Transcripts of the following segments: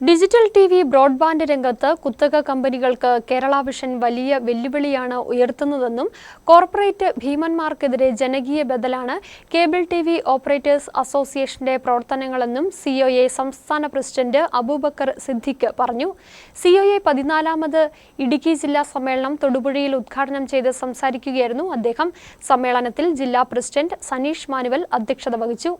Digital T V broadband രംഗത്ത് കുത്തക കമ്പനികൾക്ക് കേരള വിഷൻ വലിയ വെല്ലുവിളിയാണ് ഉയർത്തുന്നതെന്നും കോർപ്പറേറ്റ് ഭീമന്മാർക്കെതിരെ ജനകീയ ബദലാണ് കേബിൾ ടി വി ഓപ്പറേറ്റേഴ്സ് അസോസിയേഷന്റെ പ്രവർത്തനങ്ങളെന്നും സിഒഎ സംസ്ഥാന പ്രസിഡന്റ് അബൂബക്കർ സിദ്ദിഖ് പറഞ്ഞു. സിഒഎ പതിനാലാമത് ഇടുക്കി ജില്ലാ സമ്മേളനം തൊടുപുഴയിൽ ഉദ്ഘാടനം ചെയ്ത് സംസാരിക്കുകയായിരുന്നു അദ്ദേഹം. സമ്മേളനത്തിൽ ജില്ലാ പ്രസിഡന്റ് സനീഷ് മാനുവൽ അധ്യക്ഷത വഹിച്ചു.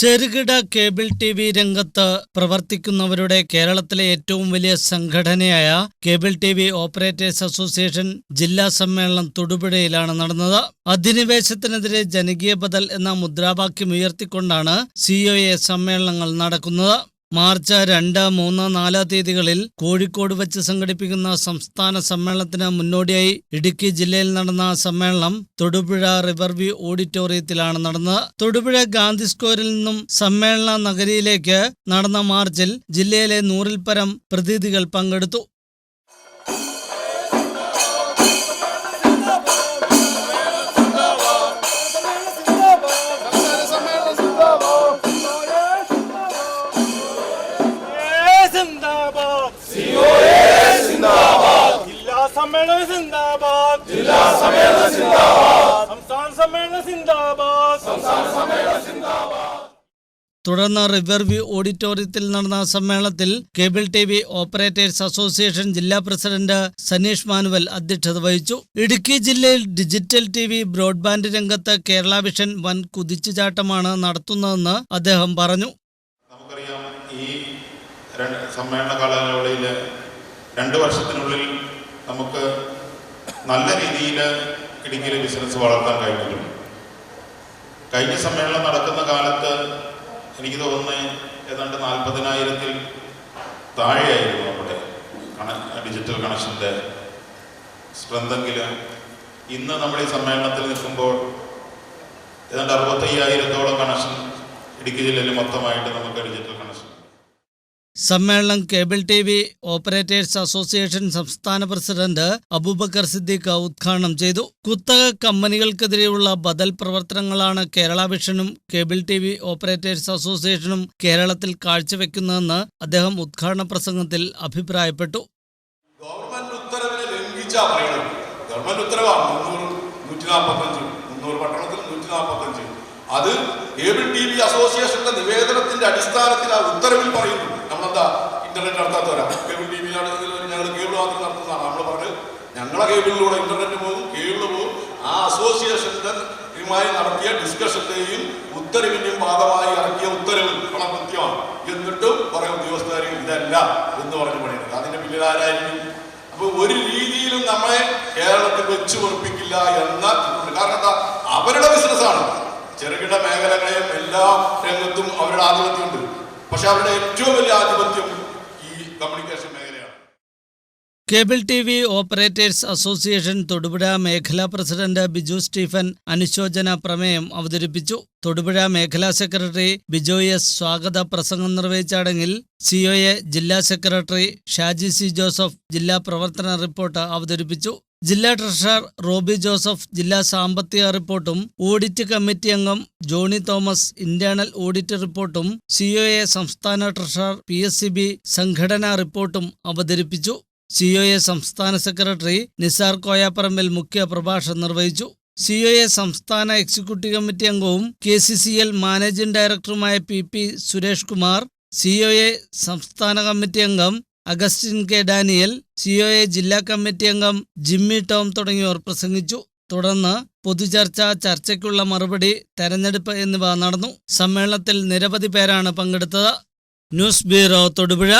ചെറുകിട കേബിൾ ടി വി രംഗത്ത് പ്രവർത്തിക്കുന്നവരുടെ കേരളത്തിലെ ഏറ്റവും വലിയ സംഘടനയായ cable T V operators association ജില്ലാ സമ്മേളനം തൊടുപുഴയിലാണ് നടന്നത്. അധിനിവേശത്തിനെതിരെ ജനകീയ ബദൽ എന്ന മുദ്രാവാക്യം ഉയർത്തിക്കൊണ്ടാണ് സിഒഎ സമ്മേളനങ്ങൾ നടക്കുന്നത്. മാർച്ച് രണ്ട് മൂന്ന് നാല് തീയതികളിൽ കോഴിക്കോട് വെച്ച് സംഘടിപ്പിക്കുന്ന സംസ്ഥാന സമ്മേളനത്തിന് മുന്നോടിയായി ഇടുക്കി ജില്ലയിൽ നടന്ന സമ്മേളനം തൊടുപുഴ റിവർവ്യൂ ഓഡിറ്റോറിയത്തിലാണ് നടന്നത്. തൊടുപുഴ ഗാന്ധി സ്ക്വയറിൽ നിന്നും സമ്മേളന നഗരിയിലേക്ക് നടന്ന മാർച്ചിൽ ജില്ലയിലെ നൂറിൽ പരം പ്രതിനിധികൾ പങ്കെടുത്തു. സമ്മേളന സിന്ദാബാദ് ജില്ലാ സമ്മേളന സിന്ദാബാദ്. സംസ്ഥാന സമ്മേളന സിന്ദാബാദ്. സംസ്ഥാന തുടർന്ന് റിവർവ്യൂ ഓഡിറ്റോറിയത്തിൽ നടന്ന സമ്മേളനത്തിൽ cable T V operators association ജില്ലാ പ്രസിഡന്റ് സനീഷ് മാനുവൽ അധ്യക്ഷത വഹിച്ചു. ഇടുക്കി ജില്ലയിൽ ഡിജിറ്റൽ ടി വി ബ്രോഡ്ബാൻഡ് രംഗത്ത് കേരള വിഷൻ വൻ കുതിച്ചുചാട്ടമാണ് നടത്തുന്നതെന്ന് അദ്ദേഹം പറഞ്ഞു. നമുക്കറിയാം ഈ സമ്മേളന കാലയളവിൽ രണ്ട് വർഷത്തിനുള്ളിൽ നമുക്ക് നല്ല രീതിയിൽ ഇടുക്കിയിലെ ബിസിനസ് വളർത്താൻ കഴിഞ്ഞിട്ടുണ്ട്. കഴിഞ്ഞ സമ്മേളനം നടക്കുന്ന കാലത്ത് എനിക്ക് തോന്നുന്നത് ഏതാണ്ട് നാൽപ്പതിനായിരത്തിൽ താഴെയായിരുന്നു നമ്മുടെ ഡിജിറ്റൽ കണക്ഷന്റെ സ്ട്രെങ്തെങ്കിൽ ഇന്ന് നമ്മൾ ഈ സമ്മേളനത്തിൽ നിൽക്കുമ്പോൾ ഏതാണ്ട് അറുപത്തയ്യായിരത്തോളം കണക്ഷൻ ഇടുക്കി ജില്ലയിൽ മൊത്തമായിട്ട് നമുക്ക് ഡിജിറ്റൽ കണക്ഷൻ സമ്മേളനം cable T V operators association സംസ്ഥാന പ്രസിഡന്റ് അബൂബക്കർ സിദ്ദീഖ് ഉദ്ഘാടനം ചെയ്തു. കുത്തക കമ്പനികൾക്കെതിരെയുള്ള ബദൽ പ്രവർത്തനങ്ങളാണ് കേരള വിഷനും കേബിൾ ടി വി ഓപ്പറേറ്റേഴ്സ് അസോസിയേഷനും കേരളത്തിൽ കാഴ്ചവെക്കുന്നതെന്ന് അദ്ദേഹം ഉദ്ഘാടന പ്രസംഗത്തിൽ അഭിപ്രായപ്പെട്ടു. ഉത്തരവാണ് അത് കേബിൾ ടി വി അസോസിയേഷന്റെ നിവേദനത്തിന്റെ അടിസ്ഥാനത്തിൽ ആ ഉത്തരവിൽ പറയുന്നു. നമ്മളെന്താ ഇന്റർനെറ്റ് നടത്താത്തവരാ. കേബിൾ ടി വിയിലാണ് ഞങ്ങൾ കേബിൾ മാത്രം നടത്തുന്നതാണ്. നമ്മൾ പറഞ്ഞത് ഞങ്ങളെ കേബിളിലൂടെ ഇന്റർനെറ്റ് പോകും കേബിൾ പോകും. ആ അസോസിയേഷന്റെ ഇതുമായി നടത്തിയ ഡിസ്കഷന്റെയും ഉത്തരവിന്റെയും ഭാഗമായി ഇറക്കിയ ഉത്തരവ് വളരെ കൃത്യമാണ്. എന്നിട്ടും കുറെ ഉദ്യോഗസ്ഥർ ഇതല്ല എന്ന് പറഞ്ഞു പണിയുന്നത്. അതിന്റെ പിന്നിൽ ആരായിരിക്കും? അപ്പൊ ഒരു രീതിയിലും നമ്മളെ കേരളത്തിൽ വെച്ച് ഉറപ്പിക്കില്ല എന്ന കാരണം എന്താ? അവരുടെ ബിസിനസ്സാണ് ചെറുകിട മേഖലകളെയും എല്ലാ രംഗത്തും അവരുടെ ആധിപത്യമുണ്ട്. പക്ഷെ അവരുടെ ഏറ്റവും വലിയ ആധിപത്യം ഈ കമ്മ്യൂണിക്കേഷൻ മേഖലയാണ്. Cable T V operators association Thodupuzha മേഖലാ പ്രസിഡന്റ് ബിജു സ്റ്റീഫൻ അനുശോചന പ്രമേയം അവതരിപ്പിച്ചു. തൊടുപുഴ മേഖലാ സെക്രട്ടറി ബിജോയ് എസ് സ്വാഗത പ്രസംഗം നിർവഹിച്ച ചടങ്ങിൽ ജില്ലാ സെക്രട്ടറി ഷാജി സി ജോസഫ് ജില്ലാ പ്രവർത്തന റിപ്പോർട്ട് അവതരിപ്പിച്ചു. ജില്ലാ ട്രഷറർ റോബി ജോസഫ് ജില്ലാ സാമ്പത്തിക റിപ്പോർട്ടും ഓഡിറ്റ് കമ്മിറ്റി അംഗം ജോണി തോമസ് ഇന്റേണൽ ഓഡിറ്റ് റിപ്പോർട്ടും സിഒഎ സംസ്ഥാന treasurer P S C B സംഘടനാ റിപ്പോർട്ടും അവതരിപ്പിച്ചു. സിഒഎ സംസ്ഥാന സെക്രട്ടറി നിസാർ കോയാപ്പറമ്പിൽ മുഖ്യ പ്രഭാഷണം നിർവഹിച്ചു. സിഒഎ സംസ്ഥാന എക്സിക്യൂട്ടീവ് കമ്മിറ്റി അംഗവും K C C L managing ഡയറക്ടറുമായ P P Suresh Kumar COA സംസ്ഥാന കമ്മിറ്റി അംഗം അഗസ്റ്റിൻ കെ. ഡാനിയൽ സിഒഎ ജില്ലാ കമ്മിറ്റി അംഗം ജിമ്മി ടോം തുടങ്ങിയവർ പ്രസംഗിച്ചു. തുടർന്ന് പൊതുചർച്ച ചർച്ചയ്ക്കുള്ള മറുപടി തെരഞ്ഞെടുപ്പ് എന്നിവ നടന്നു. സമ്മേളനത്തിൽ നിരവധി പേരാണ് പങ്കെടുത്തത്. News bureau Thodupuzha.